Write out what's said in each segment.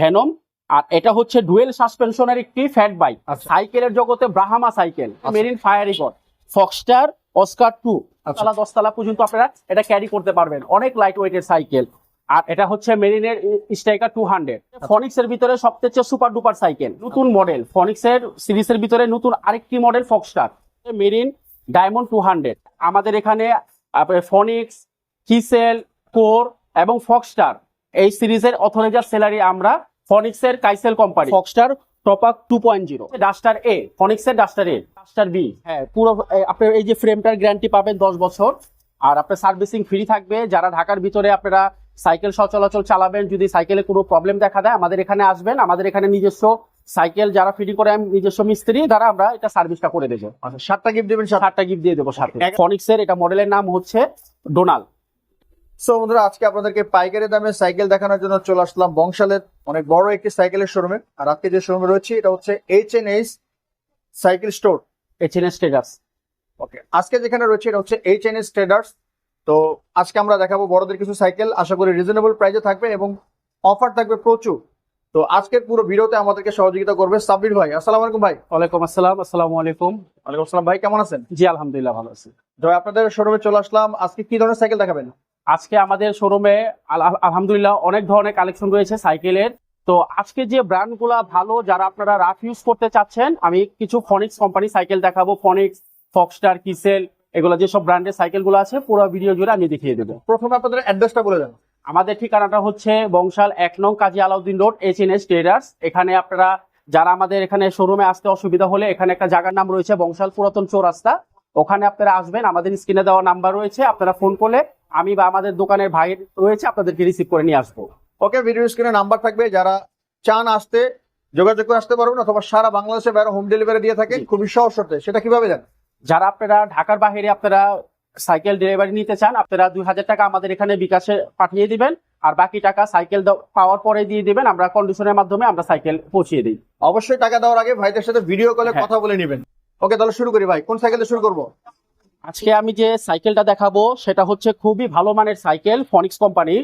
Venom আর এটা হচ্ছে dual সাসপেনশনের একটি ফ্যাট বাইক আচ্ছা। সাইকেলের জগতে Brahma cycle. Marine fire record Foxter Oscar two তালা তলা দশতলা পর্যন্ত আপনারা এটা ক্যারি করতে পারবেন। অনেক লাইট ওয়েটের সাইকেল আর এটা হচ্ছে মেরিনের স্ট্রাইকার টু হান্ড্রেড ফনিক্স এর ভিতরে সবচেয়ে সুপার ডুপার সাইকেল নতুন মডেল ফনিক্স এর সিরিজের ভিতরে নতুন আরেকটি model Foxter marine diamond two hundred আমাদের এখানে ফনিক্স কিসেল কোর এবং ফক্সটার এই সিরিজের অথরাইজার স্যালারি আমরা ফনিক্স এর কাইসেল company Foxter টপাক two point zero. Duster A Phoenix এর ডাস্টার এ ডাস্টার বি। হ্যাঁ পুরো আপনার এই যে ফ্রেমটার গ্যারান্টি পাবেন দশ বছর। আর আপনার সার্ভিসিং ফ্রি থাকবে। যারা ঢাকার ভিতরে আপনারা সাইকেল সচলাচল চালাবেন যদি সাইকেলে কোনো প্রবলেম দেখা দেয় আমাদের এখানে আসবেন। আমাদের এখানে নিজস্ব সাইকেল যারা ফিটিং করে নিজস্ব মিস্ত্রি দ্বারা আমরা এটা সার্ভিসটা করে দেবো। আচ্ছা সাতটা গিফট দিবেন সাত সাতটা গিফট দিয়ে দেবো সাথে। এক- ফনিক্স এর এটা মডেলের নাম হচ্ছে ডোনাল। সো বন্ধুরা আজকে আপনাদেরকে পাইকারি দামে সাইকেল দেখানোর জন্য চলে আসলাম বংশালের অনেক বড় একটি সাইকেলের শোরুমে। আর আজকে যে শোরুমে রয়েছে এটা হচ্ছে H N H cycle store. HNS traders okay আজকে যেখানে রয়েছে এটা হচ্ছে এইচ এন এস ট্রেডার্স তো আজকে আমরা দেখাবো বড়দের কিছু সাইকেল। আশা করি রিজনেবল প্রাইসে থাকবে এবং অফার থাকবে প্রচুর। তো আজকের পুরো ভিডিওতে আমাদেরকে সহযোগিতা করবে সাব্বির ভাই। আসসালামু আলাইকুম ভাই। ওয়ালাইকুম আসসালাম আসসালামু আলাইকুম। ওয়ালাইকুম আসসালাম ভাই কেমন আছেন? জি আলহামদুলিল্লাহ ভালো আছি। জয় আপনাদের শোরুমে চলে আসলাম। আজকে কি ধরনের সাইকেল দেখাবেন? আজকে আমাদের শোরুমে আলহামদুলিল্লাহ অনেক ধরনের কালেকশন রয়েছে সাইকেলের। তো আজকে যে ব্র্যান্ডগুলা ভালো যারা আপনারা রাফ ইউজ করতে চাচ্ছেন আমি কিছু ফনিক্স কোম্পানি সাইকেল দেখাবো। ফনিক্স ফক্সটার কিসেল এগুলো যেসব ব্র্যান্ডের সাইকেলগুলো আছে পুরো ভিডিও জুড়ে আমি দেখিয়ে দেবো। প্রথমে আপনাদের অ্যাড্রেসটা বলে দেন। আমাদের ঠিকানাটা হচ্ছে বংশাল এক নং Kazi Alauddin road H N S traders এখানে আপনারা যারা আমাদের এখানে শোরুমে আসতে অসুবিধা হলে এখানে একটা জায়গার নাম রয়েছে বংশাল পুরাতন চৌরাস্তা। ওখানে আপনারা আসবেন আমাদের স্ক্রিনে দেওয়া নাম্বার রয়েছে আপনারা ফোন করলে আমি বা আমাদের দোকানের ভাই রয়েছে আপনাদেরকে রিসিভ করে নিয়ে আসব। ওকে ভিডিও স্ক্রিনে নাম্বার থাকবে যারা চান আসতে যোগাযোগ করে আসতে পারবেন অথবা সারা বাংলাদেশে বাইরে হোম ডেলিভারি দিয়ে থাকে খুবই সহজ শর্তে সেটা কীভাবে দেন যারা আপনারা ঢাকার বাইরে আপনারা সাইকেল ডেলিভারি নিতে চান আপনারা দুই হাজার টাকা আমাদের এখানে বিকাশে পাঠিয়ে দিবেন আর বাকি টাকা সাইকেল পাওয়ার পরে দিয়ে দিবেন আমরা কন্ডিশনের মাধ্যমে আমরা সাইকেল পৌঁছিয়ে দিই। অবশ্যই টাকা দেওয়ার আগে ভাইদের সাথে ভিডিও কলে হ্যাঁ। কথা বলে নেবেন। ওকে তাহলে শুরু করি ভাই কোন সাইকেল শুরু করব? আজকে আমি যে সাইকেলটা দেখাবো, সেটা হচ্ছে খুবই ভালো মানের cycle Phoenix company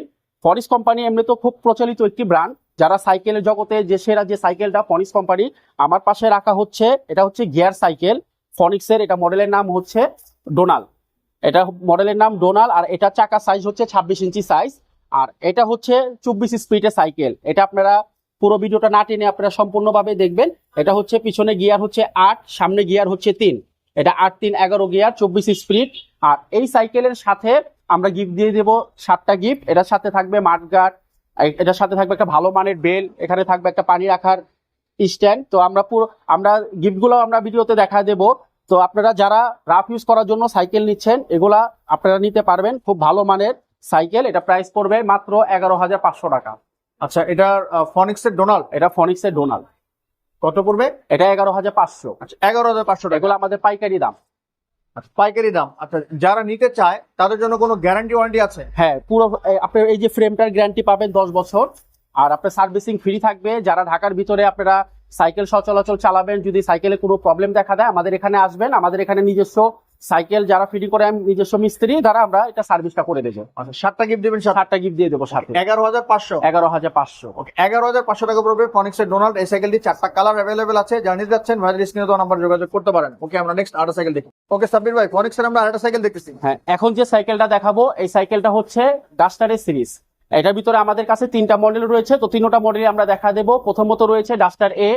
Phoenix company এমনি তো খুব প্রচলিত একটি ব্র্যান্ড যারা সাইকেলের জগতে যে সেরা যে সাইকেলটা ফনিক্স কোম্পানি আমার পাশে রাখা হচ্ছে, এটা হচ্ছে গিয়ার সাইকেল। ফনিক্সের এটা মডেলের নাম হচ্ছে ডোনাল এটা মডেলের নাম ডোনাল আর এটা চাকা সাইজ হচ্ছে ছাব্বিশ ইঞ্চি সাইজ আর এটা হচ্ছে চব্বিশ স্পিডের সাইকেল। এটা আপনারা পুরো ভিডিওটা না টেনে আপনারা সম্পূর্ণভাবে দেখবেন। এটা হচ্ছে পিছনে গিয়ার হচ্ছে আট, সামনে গিয়ার হচ্ছে তিন। এটা আট তিন এগারো গিয়ার চব্বিশ স্পিড। আর এই সাইকেলের সাথে আমরা গিফট দিয়ে দেবো সাতটা গিফট এটার সাথে থাকবে মাঠগার্ড এটার সাথে থাকবে একটা ভালো মানের বেল এখানে থাকবে একটা পানি রাখার স্ট্যান্ড। তো আমরা পুরো আমরা গিফটগুলো আমরা ভিডিওতে দেখা দেব। তো আপনারা যারা রাফ ইউজ করার জন্য সাইকেল নিচ্ছেন এগুলা আপনারা নিতে পারবেন। খুব ভালো মানের সাইকেল। এটা প্রাইস পড়বে মাত্র এগারো হাজার পাঁচশো টাকা। আচ্ছা এটার ফনিক্স এর ডোনাল্ড এটা ফনিক্সের ডোনাল কত পড়বে? এটা এগারো হাজার পাঁচশো। আচ্ছা এগারো হাজার পাঁচশো এগুলো আমাদের পাইকারি দাম। আচ্ছা, পাইকারি দাম। আচ্ছা যারা নিতে চায় তাদের জন্য কোনো গ্যারান্টি ওয়ারেন্টি আছে? হ্যাঁ পুরো আপনার এই যে ফ্রেমটার গ্যারান্টি পাবেন দশ বছর আর আপনার সার্ভিসিং ফ্রি থাকবে। যারা ঢাকার ভিতরে আপনারা সাইকেল সচলাচল চালাবেন যদি সাইকেলে কোনো প্রবলেম দেখা দেয় আমাদের এখানে আসবেন। আমাদের এখানে নিজস্ব সাইকেল যারা ফিটিং করে আমি নিজস্ব মিস্ত্রি দ্বারা আমরা এটা সার্ভিসটা করে দেবো। আচ্ছা সাতটা গিফট দিবেন সাত সাতটা গিফট দিয়ে দেবো সাথে এগারো হাজার পাঁচশো। এগারো হাজার পাঁচশো। এগারো হাজার পাঁচশো টাকা পড়বে ফনিক্স এর ডোনাল্ড এই সাইকেলটি চারটা কালার অ্যাভেলেবেল আছে। জানিয়ে যাচ্ছেন ভাইয়ের স্ক্রিনে তো নাম্বার যোগাযোগ করতে পারেন। ওকে আমরা নেক্সট আরেকটা সাইকেল দেখি। ওকে সাব্বির ভাই ফনিক্স এর আমরা আরেকটা সাইকেল দেখতেছি। হ্যাঁ এখন যে সাইকেলটা দেখাবো এই সাইকেলটা হচ্ছে ডাস্টারের সিরিজ এটার ভিতরে আমাদের কাছে তিনটা মডেল রয়েছে। তো তিনটা মডেল আমরা দেখা দেবো। প্রথমত রয়েছে Duster A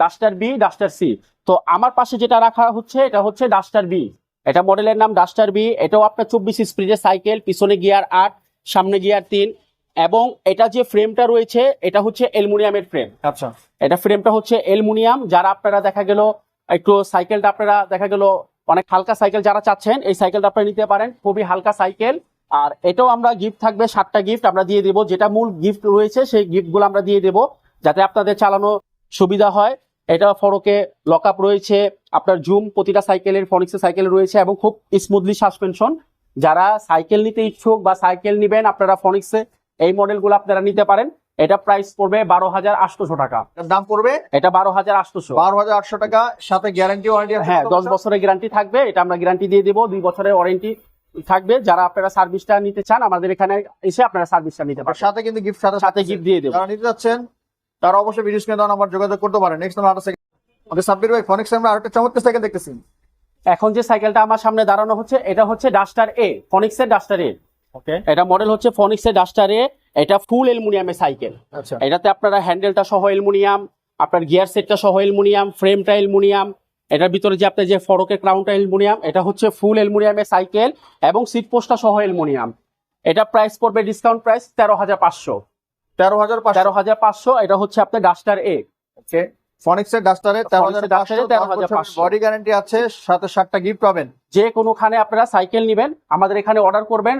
Duster B Duster C তো আমার পাশে যেটা রাখা হচ্ছে এটা হচ্ছে ডাস্টার বি এটা মডেলের নাম ডাস্টার বি এটাও আপনার চব্বিশ স্পিডের সাইকেল পিছনে গিয়ার আট সামনে গিয়ার তিন এবং এটা যে ফ্রেমটা রয়েছে এটা হচ্ছে অ্যালুমিনিয়ামের ফ্রেম আচ্ছা। এটা ফ্রেমটা হচ্ছে অ্যালুমিনিয়াম যারা আপনারা দেখা গেল একটু সাইকেলটা আপনারা দেখা গেল অনেক হালকা সাইকেল যারা চাচ্ছেন এই সাইকেলটা আপনারা নিতে পারেন খুবই হালকা সাইকেল। আর এটাও আমরা গিফট থাকবে সাতটা গিফট আমরা দিয়ে দেবো যেটা মূল গিফট রয়েছে সেই গিফটগুলো আমরা দিয়ে দেবো যাতে আপনাদের চালানো সুবিধা হয়। এটা ফরকে লক আপ রয়েছে আপনার জুম প্রতিটা সাইকেলের ফনিক্সের সাইকেল রয়েছে এবং খুব স্মুথলি সাসপেনশন যারা সাইকেল নিতে ইচ্ছুক বা সাইকেল নিবেন আপনারা ফনিক্সে এই মডেলগুলো আপনারা নিতে পারেন। এটা প্রাইস পড়বে বারো হাজার আটশোশো টাকা। দাম পড়বে? এটা বারো হাজার আটশোশো। বারো হাজার আটশো টাকা সাথে গ্যারান্টি ওয়ারেন্টি হ্যাঁ দশ বছরের গ্যারান্টি থাকবে এটা আমরা গ্যারান্টি দিয়ে দেবো। দুই বছরের ওয়ারেন্টি থাকবে। যারা আপনারা সার্ভিসটা নিতে চান আমাদের এখানে এসে আপনারা সার্ভিসটা নিতে পারেন। সাথে কিন্তু গিফট সাথে সাথে গিফট দিয়ে দেবো। যারা নিতে যাচ্ছেন তারা অবশ্যই ভিডিও স্ক্রিনে দেওয়া নাম্বার যোগাযোগ করতে পারেন। নেক্সট আমরা সাইকেল ওকে সাব্বির ভাই ফনিক্স আমরা আরেকটা চমৎকার সাইকেল দেখতেছি। এখন যে সাইকেলটা আমার সামনে দাঁড়ানো হচ্ছে এটা হচ্ছে ডাস্টার এ ফনিক্সের ডাস্টার এ ওকে এটা মডেল হচ্ছে ফনিক্সের ডাস্টার এ এটা ফুল অ্যালুমিনিয়ামের সাইকেল আচ্ছা। এটাতে আপনারা হ্যান্ডেলটা সহ অ্যালুমিনিয়াম আপনার গিয়ার সেটটা সহ অ্যালুমিনিয়াম ফ্রেমটা অ্যালুমিনিয়াম এটার ভিতরে যে আপনার যে ফরকের ক্রাউনটা অ্যালুমিনিয়াম এটা হচ্ছে ফুল অ্যালুমিনিয়ামের সাইকেল এবং সিট পোস্টটা সহ অ্যালুমিনিয়াম এটা প্রাইস পড়বে ডিসকাউন্ট প্রাইস তেরো হাজার পাঁচশো। তেরো হাজার তেরো হাজার পাঁচশো এটা হচ্ছে আপনার ডাস্টার এ ওকে ফনিক্সের ডাস্টারে তেরো Phoenix হাজার এর Duster এ 13,500 বডি গ্যারান্টি আছে সাথে সাতটা গিফট পাবেন। যে কোনোখানে আপনারা সাইকেল নেবেন আমাদের এখানে অর্ডার করবেন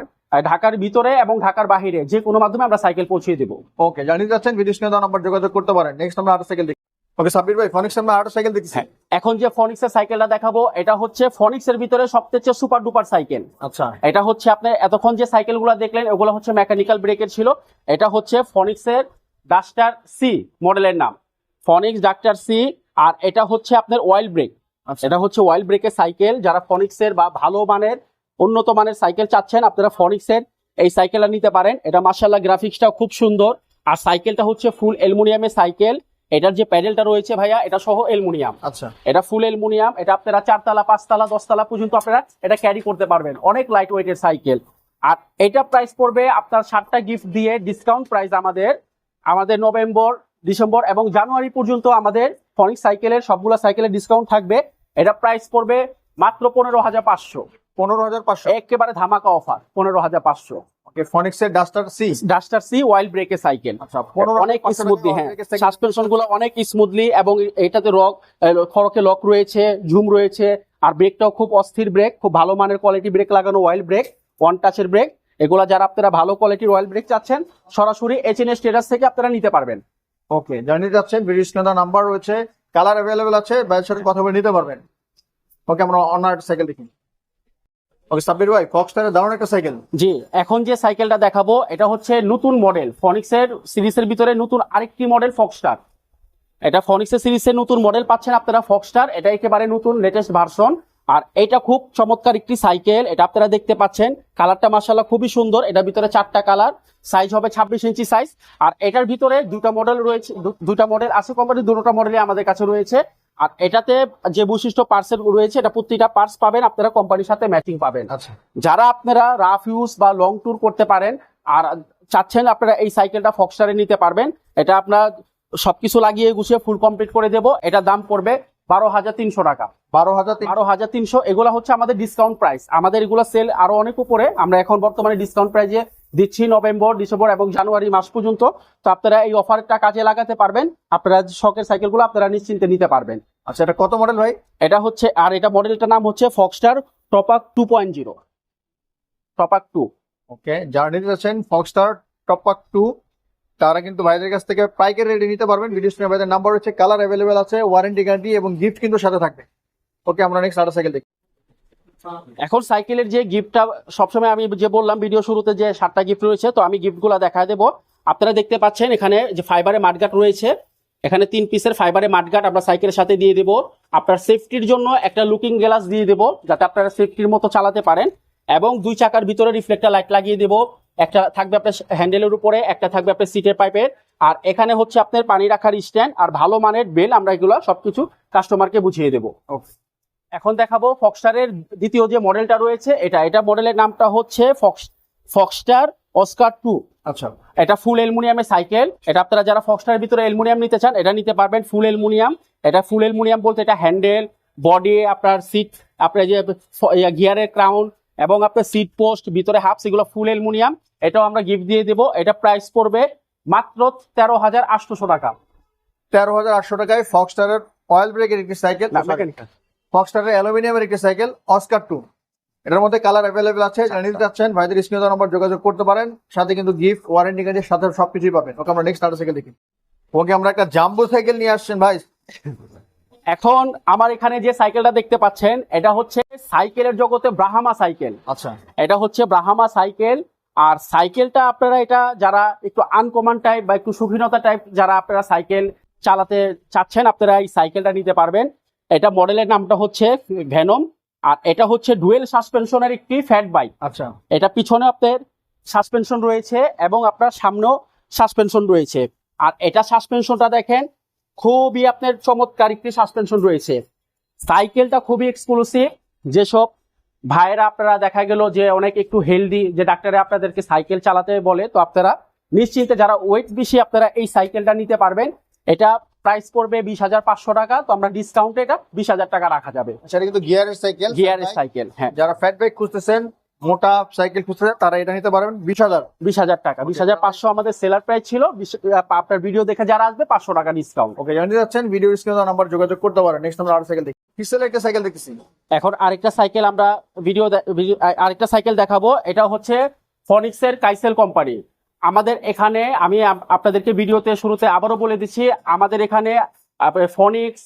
ঢাকার ভিতরে এবং ঢাকার বাহিরে। যে কোনো মাধ্যমে আমরা সাইকেল পৌঁছে দেবো। ওকে জানিয়ে যাচ্ছেন ভিডিও স্ক্রিনে নাম্বার যোগাযোগ করতে পারেন। নেক্সট আমরা সাইকেল দেখি। ওকে সাব্বির ভাই ফনিক্স আমরা সাইকেল দেখছি হ্যাঁ এখন যে ফনিক্সের সাইকেলটা দেখাবো এটা হচ্ছে ফনিক্সের ভিতরে সবচেয়ে সুপার ডুপার সাইকেল আচ্ছা। এটা হচ্ছে আপনি এতক্ষণ যে সাইকেল সাইকেলগুলো দেখলেন ওগুলো হচ্ছে মেকানিক্যাল ব্রেকের ছিল। এটা হচ্ছে ফনিক্সের ডাস্টার সি মডেলের নাম। ফনিক্স ডাক্তার সি আর এটা হচ্ছে আপনার অয়েল ব্রেক আচ্ছা। এটা হচ্ছে অয়েল ব্রেকের সাইকেল যারা ফনিক্সের বা ভালো মানের উন্নত মানের সাইকেল চাচ্ছেন আপনারা ফনিক্সের এই সাইকেলটা নিতে পারেন। এটা মার্শাল্লাহ গ্রাফিক্সটাও খুব সুন্দর। আর সাইকেলটা হচ্ছে ফুল অ্যালুমিনিয়ামের সাইকেল এটার যে প্যাডেলটা রয়েছে ভাইয়া এটা সহ অ্যালুমিনিয়াম আচ্ছা। এটা ফুল অ্যালুমিনিয়াম এটা আপনারা চারতলা পাঁচতলা দশতলা পর্যন্ত আপনারা এটা ক্যারি করতে পারবেন। অনেক লাইট ওয়েটের সাইকেল আর এটা প্রাইস পড়বে আপনার সাতটা গিফট দিয়ে ডিসকাউন্ট প্রাইস আমাদের। আমাদের নভেম্বর ডিসেম্বর এবং জানুয়ারি পর্যন্ত আমাদের ফনিক সাইকেলের সবগুলো সাইকেলের ডিসকাউন্ট থাকবে। এটা প্রাইস পড়বে মাত্র পনেরো হাজার পাঁচশো। পনেরো হাজার পাঁচশো। একেবারে ধামাকা অফার পনেরো হাজার পাঁচশো। Okay ফনিক্সের Duster C Duster C wild cycle আচ্ছা পনেরো অনেক স্মুথলি হ্যাঁ। সাসপেনশনগুলো অনেক স্মুথলি এবং এটাতে রক খড়কে লক রয়েছে ঝুম রয়েছে আর ব্রেকটাও খুব অস্থির ব্রেক খুব ভালো মানের কোয়ালিটি ব্রেক লাগানো অয়েল ব্রেক ওয়ান টাচের ব্রেক এগুলা যারা আপনারা ভালো কোয়ালিটির অয়েল ব্রেক চাচ্ছেন সরাসরি এইচ এন স্টেটাস থেকে আপনারা নিতে পারবেন। ওকে জানিয়ে ভিডিও স্ক্রিনে দেওয়া নাম্বার রয়েছে, কালার অ্যাভেলেবেল আছে ভাইয়ের সাথে কথা বলে নিতে পারবেন। ওকে আমরা অন্য সাইকেল দেখি। ওকে সাব্বির ভাই ফক্সটারের দারুণ একটা সাইকেল জি, এখন যে সাইকেলটা দেখাবো, এটা হচ্ছে নতুন মডেল ফনিক্সের সিরিজের ভিতরে নতুন আরেকটি মডেল ফক্সটার এটা ফনিক্সের সিরিজের নতুন মডেল পাচ্ছেন আপনারা ফক্সটার এটা একেবারে নতুন লেটেস্ট ভার্সন আর এটা খুব চমৎকার একটি সাইকেল এটা আপনারা দেখতে পাচ্ছেন। কালারটা মাসাল্লাহ খুবই সুন্দর এটার ভিতরে চারটা কালার সাইজ হবে ছাব্বিশ ইঞ্চি সাইজ আর এটার ভিতরে দুটা মডেল রয়েছে দুটা মডেল আছে কোম্পানির দুটোটা মডেলই আমাদের কাছে রয়েছে। আর এটাতে যে বৈশিষ্ট্য পার্সেল রয়েছে এটা প্রতিটা পার্স পাবেন আপনারা কোম্পানির সাথে ম্যাচিং পাবেন। আচ্ছা। যারা আপনারা রাফ ইউজ বা লং ট্যুর করতে পারেন আর চাচ্ছেন আপনারা এই সাইকেলটা ফক্সটারে নিতে পারবেন এটা আপনার সবকিছু লাগিয়ে গুছিয়ে ফুল কমপ্লিট করে দেবো এটা দাম পড়বে বারো হাজার তিনশো টাকা। বারো হাজার বারো হাজার তিনশো এগুলো হচ্ছে আমাদের ডিসকাউন্ট প্রাইস আমাদের এগুলো সেল আরও অনেক উপরে। আমরা এখন বর্তমানে ডিসকাউন্ট প্রাইজে দিচ্ছি নভেম্বর ডিসেম্বর এবং জানুয়ারি মাস পর্যন্ত। তো আপনারা এই অফারটা কাজে লাগাতে পারবেন। আপনারা শখের সাইকেলগুলো আপনারা নিশ্চিন্তে নিতে পারবেন। আচ্ছা এটা কত মডেল ভাই? এটা হচ্ছে আর এটা মডেলটার নাম হচ্ছে ফক্সটার টপাক টু পয়েন্ট জিরো টপাক টু ওকে যারা নিতে যাচ্ছেন ফক্সটার টপাক টু তারা কিন্তু ভাইদের কাছ থেকে পাইকারি রেডি নিতে পারবেন। ভিডিও স্ক্রিনে ভাইদের নাম্বার হচ্ছে কালার অ্যাভেলেবেল আছে ওয়ারেন্টি গ্যারান্টি এবং গিফট কিন্তু সাথে থাকবে। ওকে আমরা নেক্সট আরেকটা সাইকেল দেখি। এখন সাইকেলের যে গিফটটা সবসময় আমি যে বললাম ভিডিও শুরুতে যে সাতটা গিফট রয়েছে, তো আমি গিফটগুলো দেখা দেবো। আপনারা দেখতে পাচ্ছেন এখানে যে ফাইবারের মাঠগাট রয়েছে, এখানে তিন পিসের ফাইবারের মাঠগাট আমরা সাইকেলের সাথে দিয়ে দেবো। আপনার সেফটির জন্য একটা লুকিং গ্লাস দিয়ে দেবো, যাতে আপনারা সেফটির মতো চালাতে পারেন। এবং দুই চাকার ভিতরে রিফ্লেক্টার লাইট লাগিয়ে দেবো। একটা থাকবে আপনার হ্যান্ডেলের উপরে একটা থাকবে আপনার সিটের পাইপের। আর এখানে হচ্ছে আপনার পানি রাখার স্ট্যান্ড আর ভালো মানের বেল আমরা এগুলো সবকিছু কাস্টমারকে বুঝিয়ে দেবো। এখন দেখাবো ফক্সটারের দ্বিতীয় যে মডেলটা রয়েছে এটা। এটা মডেলের নামটা হচ্ছে ফক্স ফক্সটার অস্কার টু আচ্ছা। এটা ফুল অ্যালুমিনিয়ামের সাইকেল এটা আপনারা যারা ফক্সটারের ভিতরে অ্যালুমিনিয়াম নিতে চান এটা নিতে পারবেন ফুল অ্যালুমিনিয়াম এটা ফুল অ্যালুমিনিয়াম বলতে এটা হ্যান্ডেল বডি আপনার সিট আপনার যে গিয়ারের ক্রাউন এবং আপনার সিট পোস্ট ভিতরে হাফ সেগুলো ফুল অ্যালুমিনিয়াম এটাও আমরা গিফট দিয়ে দেবো। এটা প্রাইস পড়বে মাত্র তেরো হাজার আটশোশো টাকা। তেরো হাজার আটশো টাকায় ফক্সটারের অয়েল ব্রেকের একটি সাইকেল। ফক্সটারের অ্যালুমিনিয়ামের একটি সাইকেল অস্কার টু এটার মধ্যে কালার অ্যাভেলেবেল আছে যারা নিতে চাচ্ছেন ভাইদের স্ক্রিনে নম্বর যোগাযোগ করতে পারেন। সাথে কিন্তু গিফট ওয়ারেন্টি কার্ডের সাথে সবকিছুই পাবেন। ওকে আমরা নেক্সট সাইকেল দেখি। ওকে আমরা একটা জাম্বো সাইকেল নিয়ে আসছেন ভাই। এখন আমার এখানে যে সাইকেলটা দেখতে পাচ্ছেন এটা হচ্ছে সাইকেলের জগতে ব্রাহামা সাইকেল। আচ্ছা। এটা হচ্ছে ব্রাহামা সাইকেল। আর সাইকেলটা আপনারা এটা যারা একটু আনকমন টাইপ বা একটু সুখীনতা টাইপ যারা আপনারা সাইকেল চালাতে চাচ্ছেন আপনারা এই সাইকেলটা নিতে পারবেন। এটা মডেলের নামটা হচ্ছে ভেনম আর এটা হচ্ছে ডুয়েল সাসপেনশনের একটি ফ্যাট বাইক আচ্ছা। এটা পিছনে আপনার সাসপেনশন রয়েছে এবং আপনার সামনেও সাসপেনশন রয়েছে। আর এটা সাসপেনশনটা দেখেন খুবই আপনার চমৎকার একটি সাসপেনশন রয়েছে। সাইকেলটা খুবই এক্সক্লুসিভ যেসব ভাইয়েরা আপনারা দেখা গেল যে অনেক একটু হেলদি যে ডাক্তারে আপনাদেরকে সাইকেল চালাতে বলে তো আপনারা নিশ্চিন্তে যারা ওয়েট বেশি আপনারা এই সাইকেলটা নিতে পারবেন। এটা প্রাইস পড়বে বিশ হাজার পাঁচশো টাকা তো আমরা ডিসকাউন্টে এটা বিশ হাজার টাকা রাখা যাবে। সেটা কিন্তু গিয়ারের সাইকেল গিয়ারের সাইকেল হ্যাঁ। যারা ফ্যাট বাইক খুঁজতেছেন মোটা সাইকেল খুঁজতেছেন তারা এটা নিতে পারবেন বিশ হাজার। বিশ হাজার টাকা বিশ হাজার পাঁচশো আমাদের সেলার প্রাইস ছিল আপনার ভিডিও দেখে যারা আসবে পাঁচশো টাকা ডিসকাউন্ট ওকে জানিয়ে যাচ্ছেন ভিডিও স্ক্রিনে নাম্বার যোগাযোগ করতে পারেন। নেক্সট আমরা আরও সাইকেল পিক্সেলের একটা সাইকেল দেখতেছি। এখন আরেকটা সাইকেল আমরা ভিডিও আরেকটা সাইকেল দেখাবো। এটা হচ্ছে ফনিক্সের কাইসেল কোম্পানি আমাদের এখানে আমি আপনাদেরকে ভিডিওতে শুরুতে আবারও বলে দিচ্ছি, আমাদের এখানে ফনিক্স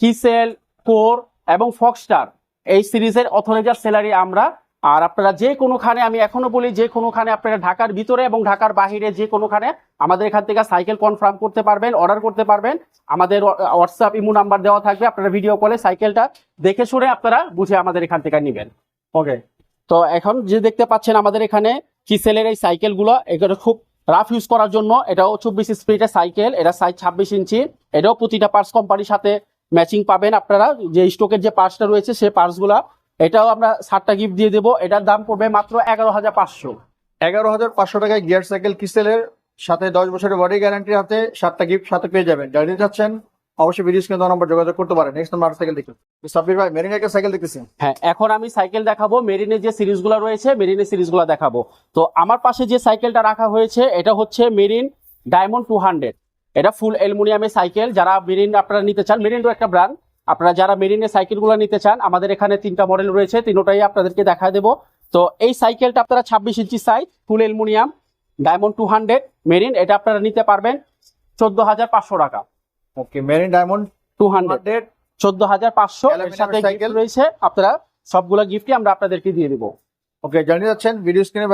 কিসেল কোর এবং ফক্সস্টার এই সিরিজের অথরাইজার স্যালারি আমরা আর আপনারা যে কোনোখানে, আমি এখনও বলি যে কোনোখানে আপনারা ঢাকার ভিতরে এবং ঢাকার বাহিরে যে কোনোখানে আমাদের এখান থেকে সাইকেল কনফার্ম করতে পারবেন অর্ডার করতে পারবেন। আমাদের হোয়াটসঅ্যাপ ইমো নাম্বার দেওয়া থাকবে, আপনারা ভিডিও কলে সাইকেলটা দেখে শুনে আপনারা বুঝে আমাদের এখান থেকে নেবেন। ওকে তো এখন যে দেখতে পাচ্ছেন আমাদের এখানে কিসেলের এই সাইকেলগুলো, এগুলো খুব রাফ ইউজ করার জন্য, এটাও চব্বিশ স্পিডের সাইকেল, এটা সাইজ ছাব্বিশ ইঞ্চি এটাও প্রতিটা পার্টস কোম্পানির সাথে ম্যাচিং পাবেন আপনারা। যে স্টকের যে পার্টসটা রয়েছে সেই পার্টসগুলো এটাও আমরা সাতটা গিফট দিয়ে দেবো। এটার দাম পড়বে মাত্র এগারো হাজার পাঁচশো। এগারো হাজার পাঁচশো টাকায় গিয়ার সাইকেল কিসেলের সাথে দশ বছরের বডি গ্যারান্টি হাতে সাতটা গিফট সাথে পেয়ে যাবেন। জানিয়ে যাচ্ছেন অবশ্যই ভিডিও স্ক্রিনে নাম্বার যোগাযোগ করতে পারেন। নেক্সট নাম্বার সাইকেল দেখি সাব্বির ভাই মেরিন একটা সাইকেল দেখতেছি। হ্যাঁ এখন আমি সাইকেল দেখাবো। মেরিনের যে সিরিজগুলো রয়েছে মেরিনের সিরিজগুলো দেখাবো। তো আমার পাশে যে সাইকেলটা রাখা হয়েছে এটা হচ্ছে মেরিন ডায়মন্ড টু হান্ড্রেড এটা ফুল অ্যালুমিনিয়ামের সাইকেল যারা মেরিন আপনারা নিতে চান মেরিনও একটা ব্র্যান্ড আপনারা যারা মেরিনের সাইকেলগুলো নিতে চান আমাদের এখানে তিনটা মডেল রয়েছে তিনোটাই আপনাদেরকে দেখা দেবো। তো এই সাইকেলটা আপনারা ছাব্বিশ inch size full aluminium diamond two hundred Marin এটা আপনারা নিতে পারবেন চোদ্দ হাজার পাঁচশো টাকা। Okay Marin diamond two hundred চোদ্দ হাজার পাঁচশো এর সাথে। রয়েছে আপনারা সবগুলো গিফটই আমরা আপনাদেরকে দিয়ে দেবো। ওকে জানিয়ে যাচ্ছেন ভিডিও স্ক্রিনে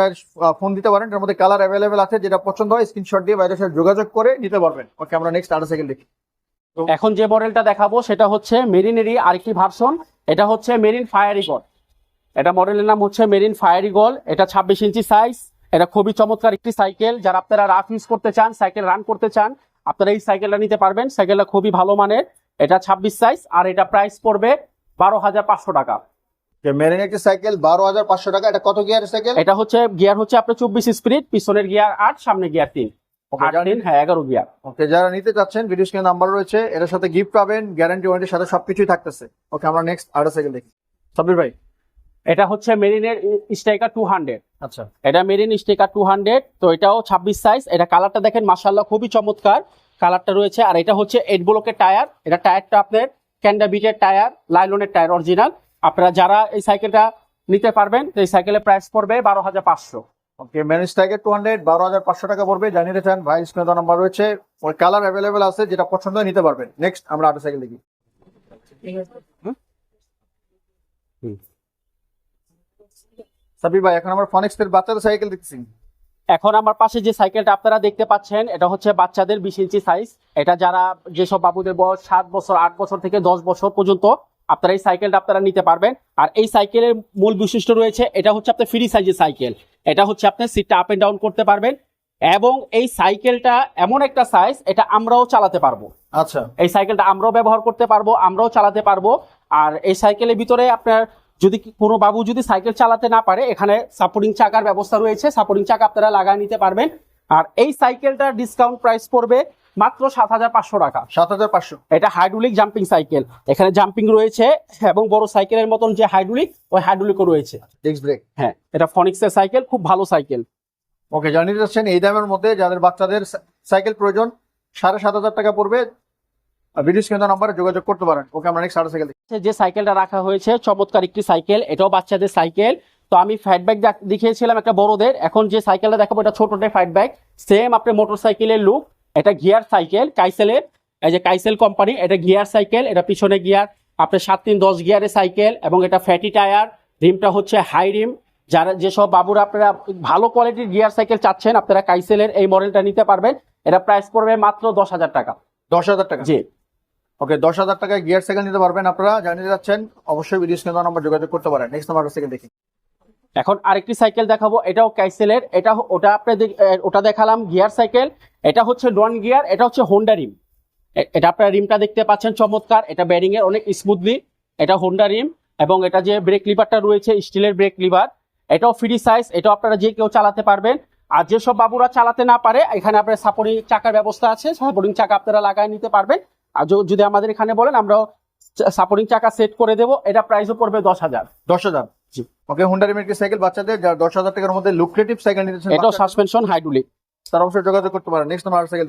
ফোন দিতে পারেন এর মধ্যে কালার অ্যাভেলেবেল আছে যেটা পছন্দ হয় স্ক্রিনশট দিয়ে বাইরের সাথে যোগাযোগ করে নিতে পারবেন। ওকে আমরা নেক্সট আরও সাইকেল দেখি। এখন যে মডেলটা দেখাবো সেটা হচ্ছে মেরিনেরই আরেকটি ভার্সন। এটা হচ্ছে মেরিন ফায়ার ইগল এটা মডেলের নাম হচ্ছে মেরিন ফায়ার ইগল এটা ছাব্বিশ ইঞ্চি সাইজ এটা খুবই চমৎকার একটি সাইকেল। যারা আপনারা রাফ ইউজ করতে চান সাইকেল রান করতে চান আপনারা এই সাইকেলটা নিতে পারবেন। সাইকেলটা খুবই ভালো মানের। এটা ছাব্বিশ সাইজ আর এটা প্রাইস পড়বে বারো হাজার পাঁচশো টাকা। মেরিন একটি সাইকেল বারো হাজার পাঁচশো টাকা। এটা কত গিয়ারের সাইকেল? এটা হচ্ছে গিয়ার হচ্ছে আপনার চব্বিশ স্পিড পিছনের গিয়ার আট সামনে গিয়ার তিন। হ্যাঁ এগারো গিয়ার ওকে যারা নিতে চাচ্ছেন ভিডিও স্ক্রিনে নাম্বার রয়েছে এটার সাথে গিফট পাবেন গ্যারান্টি ওয়ারেন্টির সাথে সবকিছুই থাকতেছে। ওকে আমরা নেক্সট আরও সাইকেল দেখি। সাব্বির ভাই এটা হচ্ছে মেরিনের স্ট্রাইকার টু হান্ড্রেড আচ্ছা। এটা মেরিন স্টিকার টু হান্ড্রেড তো এটাও ছাব্বিশ সাইজ এটা কালারটা দেখেন মাসাল্লাহ খুবই চমৎকার। কালারটা রয়েছে আর এটা হচ্ছে এইট ব্লকের টায়ার এটা টায়ারটা আপনার ক্যান্ডা বিটের টায়ার লাইলনের টায়ার অরিজিনাল আপনারা যারা এই সাইকেলটা নিতে পারবেন এই সাইকেলের প্রাইস পড়বে বারো হাজার পাঁচশো। Okay Marin cycle two hundred বারো হাজার পাঁচশো টাকা পড়বে। জানিয়ে চান ভাই স্ক্রিনে নাম্বার রয়েছে। ওর কালার অ্যাভেলেবেল আছে যেটা পছন্দ হয় নিতে পারবেন। নেক্সট আমরা আরও সাইকেল দেখি। সাব্বির ভাই এখন আমরা ফনেক্স এর বাচ্চাদের সাইকেল দেখছি এখন আমার পাশে যে সাইকেলটা আপনারা দেখতে পাচ্ছেন এটা হচ্ছে বাচ্চাদের বিশ ইঞ্চি সাইজ এটা যারা যেসব বাবুদের বয়স সাত বছর আট বছর থেকে দশ বছর পর্যন্ত আপনারা এই সাইকেলটা আপনারা নিতে পারবেন। আর এই সাইকেলের মূল বৈশিষ্ট্য রয়েছে এটা হচ্ছে আপনার ফ্রি সাইজের সাইকেল এটা হচ্ছে আপনি সিটটা আপ এন্ড ডাউন করতে পারবেন এবং এই সাইকেলটা এমন একটা সাইজ এটা আমরাও চালাতে পারব। আচ্ছা। এই সাইকেলটা আমরাও ব্যবহার করতে পারব আমরাও চালাতে পারব। আর এই সাইকেলের ভিতরে আপনার যদি কোনো বাবু যদি সাইকেল চালাতে না পারে এখানে সাপোর্টিং চাকার ব্যবস্থা রয়েছে সাপোর্টিং চাকা আপনারা লাগায় নিতে পারবেন। আর এই সাইকেলটার ডিসকাউন্ট প্রাইস পড়বে মাত্র সাত হাজার পাঁচশো টাকা। সাত হাজার পাঁচশো। এটা হাইড্রোলিক জাম্পিং সাইকেল এখানে জাম্পিং রয়েছে এবং বড় সাইকেলের মতন যে হাইড্রোলিক ওই হাইড্রোলিকও রয়েছে। ডিস্ক ব্রেক হ্যাঁ এটা ফনিক্সের সাইকেল খুব ভালো সাইকেল ওকে জানিয়ে যাচ্ছেন এই দামের মধ্যে যাদের বাচ্চাদের সাইকেল প্রয়োজন সাড়ে সাত হাজার টাকা পড়বে। নাম্বারে যোগাযোগ করতে পারেন। ওকে আমরা নেক্সট আরও সাইকেল দেখি। যে সাইকেলটা রাখা হয়েছে চমৎকার একটি সাইকেল এটাও বাচ্চাদের সাইকেল তো আমি দেখিয়েছিলাম একটা বড়দের। এখন যে সাইকেলটা দেখাবো এটা ছোটদের ফ্যাট ব্যাগ সেম আপনার মোটর সাইকেলের লুক এটা গিয়ার সাইকেল কাইসেলের এই যে কাইসেল কোম্পানি এটা গিয়ার সাইকেল এটা পিছনে গিয়ার। আপনার সাত তিন দশ গিয়ারের সাইকেল এবং এটা ফ্যাটি টায়ার রিমটা হচ্ছে হাই রিম যারা যেসব বাবুরা আপনারা ভালো কোয়ালিটির গিয়ার সাইকেল চাচ্ছেন আপনারা কাইসেলের এই মডেলটা নিতে পারবেন। এটা প্রাইস পড়বে মাত্র দশ হাজার টাকা। দশ হাজার টাকা? জি। ওকে দশ হাজার টাকায় গিয়ার সাইকেল নিতে পারবেন আপনারা। জানিয়ে যাচ্ছেন অবশ্যই ভিডিও স্ক্রিনে নাম্বার যোগাযোগ করতে পারেন। নেক্সট নাম্বার সাইকেল দেখি। এখন আরেকটি সাইকেল দেখাবো, এটাও ক্যাসেলের, এটা ওটা আপনাদের ওটা দেখালাম, গিয়ার সাইকেল, এটা হচ্ছে নন গিয়ার, এটা হচ্ছে হোন্ডা রিম এটা আপনারা রিমটা দেখতে পাচ্ছেন, চমৎকার, এটা ব্যারিং এর অনেক স্মুথলি এটা হোন্ডা রিম এবং এটা যে ব্রেক লিভারটা রয়েছে স্টিলের ব্রেক লিভার এটাও ফ্রি সাইজ এটাও আপনারা যে কেউ চালাতে পারবেন। আর যেসব বাবুরা চালাতে না পারে, এখানে আপনার সাপোর্টিং চাকার ব্যবস্থা আছে সাপোর্টিং চাকা আপনারা লাগায় নিতে পারবেন। আর যদি আমাদের এখানে বলেন আমরা সাপোর্টিং চাকা সেট করে দেবো, এটা প্রাইসও পড়বে দশ হাজার। দশ হাজার। ওকে হুন্ডা সাইকেল বাচ্চাদের যারা দশ হাজার টাকার মধ্যে লুক্রেটিভ সাইকেল নিতে চান, এটাও সাসপেনশন হাইড্রোলিক তারা অবশ্যই যোগাযোগ করতে নেক্সট আমার সাইকেল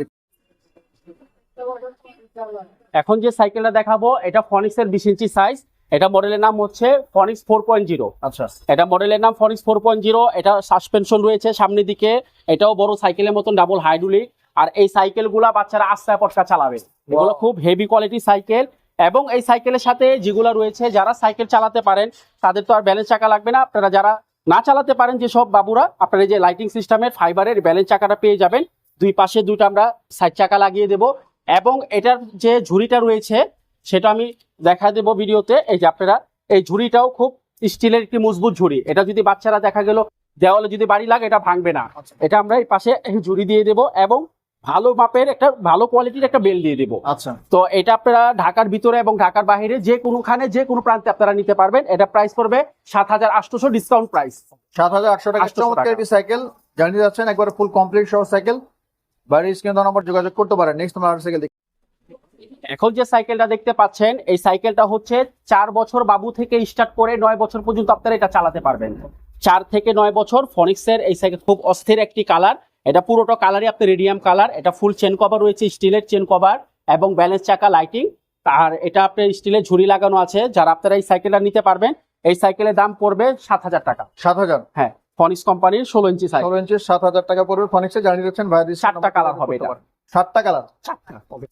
এখন যে সাইকেলটা দেখাবো এটা ফনিক্স এর বিশ ইঞ্চি সাইজ এটা মডেলের নাম হচ্ছে ফনিক্স ফোর পয়েন্ট জিরো আচ্ছা। এটা মডেলের নাম ফনিক্স ফোর পয়েন্ট জিরো এটা সাসপেনশন রয়েছে সামনের দিকে। এটাও বড় সাইকেলের মতন ডাবল হাইড্রোলিক আর এই সাইকেলগুলা বাচ্চারা আস্তে পটকা চালাবে। এগুলো খুব হেভি কোয়ালিটি সাইকেল এবং এই সাইকেলের সাথে যেগুলো রয়েছে যারা সাইকেল চালাতে পারেন তাদের তো আর ব্যালেন্স চাকা লাগবে না। আপনারা যারা না চালাতে পারেন যেসব বাবুরা আপনারা যে লাইটিং সিস্টেমের ফাইবারের ব্যালেন্স চাকাটা পেয়ে যাবেন। দুই পাশে দুইটা আমরা সাইড চাকা লাগিয়ে দেব। এবং এটার যে ঝুড়িটা রয়েছে সেটা আমি দেখা দেব ভিডিওতে। এই যে আপনারা এই ঝুড়িটাও খুব স্টিলের একটি মজবুত ঝুড়ি। এটা যদি বাচ্চারা দেখা গেল দেওয়ালে যদি বাড়ি লাগে এটা ভাঙবে না। আচ্ছা। এটা আমরা এই পাশে এই ঝুড়ি দিয়ে দেব এবং ভালো মাপের একটা ভালো কোয়ালিটির একটা বেল দিয়ে দেব। আচ্ছা। তো এটা আপনারা ঢাকার ভিতরে এবং ঢাকার বাইরে যে কোনোখানে যে কোনো প্রান্তে আপনারা নিতে পারবেন। এটা প্রাইস পড়বে সাত হাজার আটশোশো ডিসকাউন্ট প্রাইস সাত হাজার আটশো টাকা চমৎকার একটি সাইকেল জানিয়ে যাচ্ছেন একবার ফুল কমপ্লিট সহ সাইকেল বাড়ির স্ক্রিন নম্বর যোগাযোগ করতে পারেন। নেক্সট আমার সাইকেল দেখি। এখন যে সাইকেলটা দেখতে পাচ্ছেন এই সাইকেলটা হচ্ছে চার বছর বাবু থেকে স্টার্ট করে নয় বছর পর্যন্ত আপনারা এটা চালাতে পারবেন। চার থেকে নয় বছর ফনিক্সের এই সাইকেল খুব অস্থির একটি কালার এটা পুরোটা কালারই আপনার রেডিয়াম কালার এটা ফুল চেন কভার রয়েছে স্টিলের চেন কভার এবং ব্যালেন্স চাকা লাইটিং আর এটা আপনার স্টিলের ঝুড়ি লাগানো আছে যারা আপনারা এই সাইকেলটা নিতে পারবেন এই সাইকেলের দাম পড়বে সাত হাজার টাকা। সাত হাজার? হ্যাঁ ফনিক্স কোম্পানির ষোলো ইঞ্চি সাইকেল ষোলো ইঞ্চি সাত হাজার টাকা পড়বে ফনিক্সে জানিয়ে যাচ্ছেন ভাইয়া চারটা কালার হবে এটা। সাতটা কালার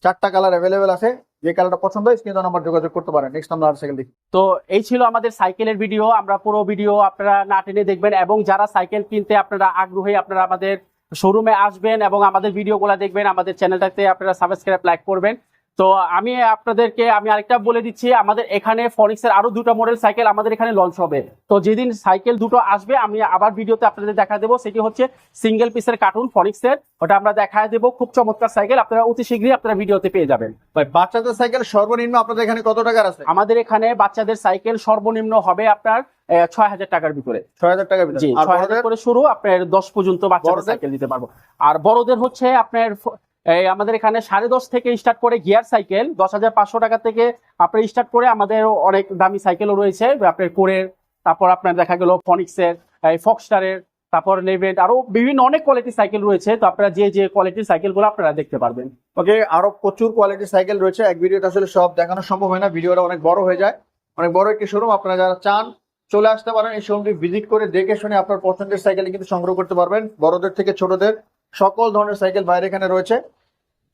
চারটা কালার অ্যাভেলেবেল আছে যে কালারটা পছন্দ হয় স্ক্রিন নাম্বার যোগাযোগ করতে পারেন। নেক্সট আমরা আর সাইকেল দেখি। তো এই ছিল আমাদের সাইকেলের ভিডিও আমরা পুরো ভিডিও আপনারা না টেনে দেখবেন এবং যারা সাইকেল কিনতে আপনারা আগ্রহী আপনারা আমাদের শোরুমে আসবেন এবং আমাদের ভিডিওগুলো দেখবেন। আমাদের চ্যানেলটাতে আপনারা সাবস্ক্রাইব লাইক করবেন। তো আমি আপনাদেরকে আমি আরেকটা বলে দিচ্ছি আমাদের এখানে ফনিক্সের আরও দুটো মডেল সাইকেল আমাদের এখানে লঞ্চ হবে। তো যেদিন সাইকেল দুটো আসবে আমি আবার ভিডিওতে আপনাদের দেখা দেবো সেটি হচ্ছে সিঙ্গেল পিসের কার্টুন ফনিক্সের ওটা আমরা দেখা দেবো খুব চমৎকার সাইকেল আপনারা অতি শীঘ্রই আপনারা ভিডিওতে পেয়ে যাবেন। ভাই বাচ্চাদের সাইকেল সর্বনিম্ন আপনাদের এখানে কত টাকার আছে? আমাদের এখানে বাচ্চাদের সাইকেল সর্বনিম্ন হবে আপনার ছয় হাজার টাকার ভিতরে। ছয় হাজার টাকার ভিতরে। ছয় হাজার করে শুরু আপনার দশ পর্যন্ত বাচ্চাদের? সাইকেল দিতে পারব। আর বড়দের হচ্ছে আপনার এই আমাদের এখানে সাড়ে দশ থেকে স্টার্ট করে গিয়ার সাইকেল দশ হাজার পাঁচশো টাকা থেকে আপনার স্টার্ট করে আমাদের অনেক দামি সাইকেলও রয়েছে। আপনার কোরের তারপর আপনার দেখা গেল ফনিক্সের এই ফক্সটারের তারপর লেভেন্ট আরও বিভিন্ন অনেক কোয়ালিটির সাইকেল রয়েছে। তো আপনারা যে যে কোয়ালিটির সাইকেলগুলো আপনারা দেখতে পারবেন। ওকে, আরও প্রচুর কোয়ালিটির সাইকেল রয়েছে। এক ভিডিওতে আসলে সব দেখানো সম্ভব হয় না, ভিডিওটা অনেক বড় হয়ে যায়। অনেক বড় একটি শোরুম আপনারা যারা চান, চলে আসতে পারেন। এই শোরুমটি ভিজিট করে দেখে শুনে আপনার পছন্দের সাইকেল কিন্তু সংগ্রহ করতে পারবেন। বড়দের থেকে ছোটদের। সকল ধরনের সাইকেল বাইরে এখানে রয়েছে।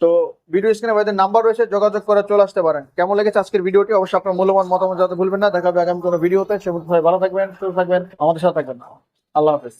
তো ভিডিও স্ক্রিনে ভাইদের নাম্বার রয়েছে, যোগাযোগ করে চলে আসতে পারেন। কেমন লেগেছে আজকের ভিডিওটি অবশ্যই আপনার মূল্যবান মতামত যাতে ভুলবেন না। দেখাবে আগামী কোনো ভিডিওতে সে ভালো থাকবেন, সুস্থ থাকবেন, আমাদের সাথে থাকবেন। আল্লাহ হাফেজ।